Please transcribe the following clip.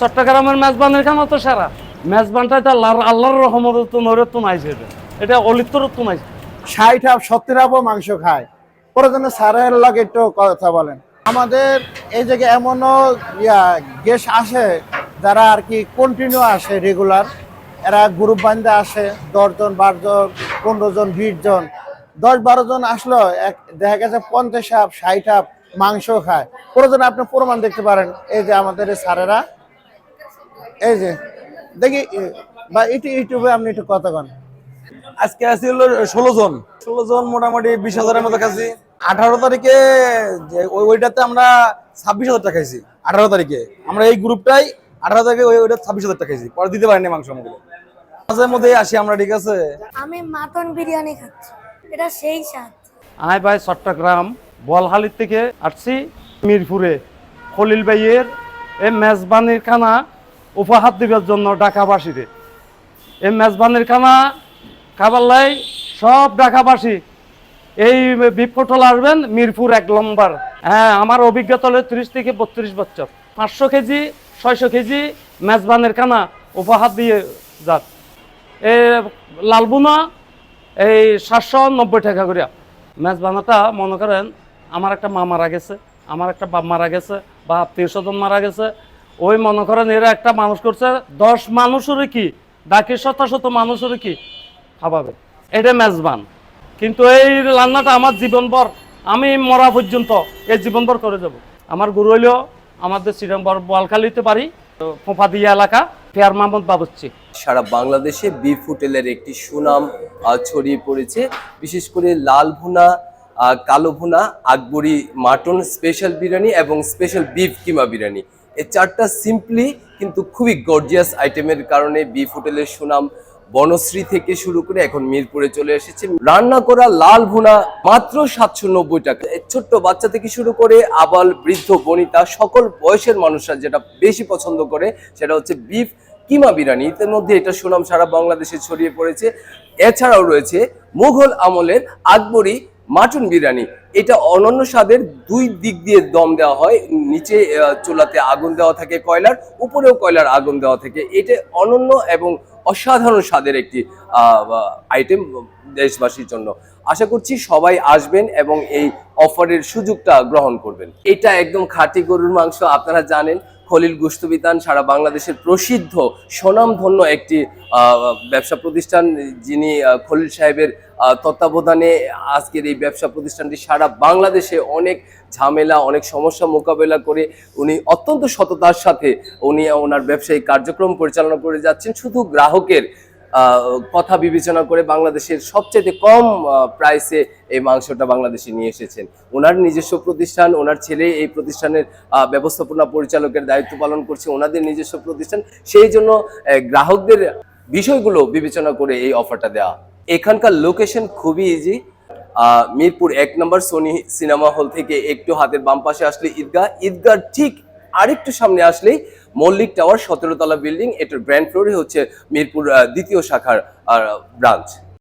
চট্টগ্রামের মেজবানের মেজবানটা এটা আল্লাহর রহমত এটা অলিত্তর ষাট সত্তর মাংস খায়। প্রয়োজনে স্যারের লাগে একটু কথা বলেন। আমাদের এই জায়গায় এমনও ইয়া আসে, যারা আর কি কন্টিনিউ আসে রেগুলার এরা গ্রুপ বান্ধে আসে, দশজন, বারোজন পনেরো জন বিশ জন দশ বারো জন আসলো, এক দেখা গেছে পঞ্চাশ হাফ ষাট হাফ মাংস খায়। প্রয়োজনে আপনি প্রমাণ দেখতে পারেন, এই যে আমাদের এই স্যারেরা এই যে দেখি বা ইউটিউব ইউটিউবে আপনি একটু কথা কন। আজকে আছে হলো ষোলো জন। ষোলো জন মোটামুটি বিশ হাজারের মতো খাইছি। আঠারো তারিখে ওইটাতে আমরা ছাব্বিশ হাজার টাকা খাইছি আঠারো তারিখে। আমরা এই গ্রুপটাই আঠারো তারিখে ওই ওইটা ছাব্বিশ হাজার টাকা খাইছি। পরে দিতে পারিনি মাংস আমাকে মাঝে মধ্যে আসি আমরা ঠিক আছে? আমি মাটন বিরিয়ানি খাচ্ছি। এটা সেই স্বাদ। আয় ভাই চট্টগ্রাম বলহালির থেকে আসছি মিরপুরে। খলিল ভাইয়ের এই মেজবানির খানা উপহার দিবার জন্য ঢাকাবাসীরে। এই মেজবানির খানা খাবার সব ঢাকাবাসী এই বিপটল আসবেন মিরপুর এক নম্বর হ্যাঁ আমার অভিজ্ঞতা হলো ত্রিশ থেকে বত্রিশ বছর। পাঁচশো কেজি, ছয়শো কেজি মেজবানের খানা উপহার দিয়ে যাক এ লালবুনা, এই সাতশো নব্বই টাকা করে। মেজবানাটা মনে করেন, আমার একটা মা মারা গেছে, আমার একটা বাপ মারা গেছে বা আত্মীয় স্বজন মারা গেছে ওই মনে করেন এরা একটা মানুষ করছে, দশ মানুষেরও কি? বাকি শত শত মানুষেরও কি? খাওয়াবে এটা মেজবান। কিন্তু এই রান্নাটা আমার জীবনভর, আমি মরা পর্যন্ত এই জীবনভর করে যাব। আমার গুরু হইলেও আমাদের শ্রীরামবর বোয়ালখালীতে পারি ফোফাদিয়া এলাকা, ফেয়ার মাহমুদ বাবুচ্ছি সারা বাংলাদেশে বিফ হোটেলের একটি সুনাম ছড়িয়ে পড়েছে। বিশেষ করে লাল ভুনা কালো ভুনা, আকবরি মাটন, স্পেশাল বিরিয়ানি এবং স্পেশাল বিফ কিমা বিরিয়ানি। এই চারটা সিম্পলি কিন্তু খুবই গর্জিয়াস আইটেমের কারণে বিফ হোটেলের সুনাম বনশ্রী থেকে শুরু করে এখন মিরপুরে চলে এসেছে। রান্না করা লাল ভুনা মাত্র সাতশো নব্বই টাকা। ছোট্ট বাচ্চা থেকে শুরু করে আবাল, বৃদ্ধ, বনিতা, সকল বয়সের মানুষরা যেটা বেশি পছন্দ করে সেটা হচ্ছে বিফ কিমা বিরিয়ানি। এর মধ্যে এটা সুনাম সারা বাংলাদেশে ছড়িয়ে পড়েছে। এছাড়াও রয়েছে মুঘল আমলের আকবরি মাটন বিরিয়ানি। এটা অনন্য স্বাদের, দুই দিক দিয়ে দম দেওয়া হয়, নিচে চুলাতে আগুন দেওয়া থাকে কয়লার, উপরেও কয়লার আগুন দেওয়া থাকে। এটা অনন্য এবং অসাধারণ স্বাদের একটি আইটেম দেশবাসীর জন্য। আশা করছি সবাই আসবেন এবং এই অফারের সুযোগটা গ্রহণ করবেন। এটা একদম খাঁটি গরুর মাংস, আপনারা জানেন। খলিল গুস্তুবিতান, সারা বাংলাদেশের প্রসিদ্ধ স্বনামধন্য একটি ব্যবসা প্রতিষ্ঠান, যিনি খলিল সাহেবের তত্ত্বাবধানে আজকের এই ব্যবসা প্রতিষ্ঠানটি সারা বাংলাদেশে অনেক ঝামেলা, অনেক সমস্যা মোকাবেলা করে উনি অত্যন্ত সততার সাথে উনি ওনার ব্যবসায়িক কার্যক্রম পরিচালনা করে যাচ্ছেন। শুধু গ্রাহকের কথা বিবেচনা করে বাংলাদেশের সবচেয়ে কম প্রাইসে এই মাংসটা বাংলাদেশে নিয়ে এসেছেন। ওনার নিজস্ব প্রতিষ্ঠান, ওনার ছেলে এই প্রতিষ্ঠানের ব্যবস্থাপনা পরিচালকের দায়িত্ব পালন করছে, ওনাদের নিজস্ব প্রতিষ্ঠান। সেই জন্য গ্রাহকদের বিষয়গুলো বিবেচনা করে এই অফারটা দেওয়া এখানকার লোকেশন খুবই ইজি মিরপুর এক নম্বর সোনি সিনেমা হল থেকে একটু হাতের বাম পাশে আসলে ঈদগাহ। ঈদগাহ ঠিক আরেকটু সামনে আসলেই মল্লিক টাওয়ার, সতেরো তলা বিল্ডিং, এটার গ্র্যান্ড ফ্লোরে হচ্ছে মিরপুর দ্বিতীয় শাখার ব্রাঞ্চ।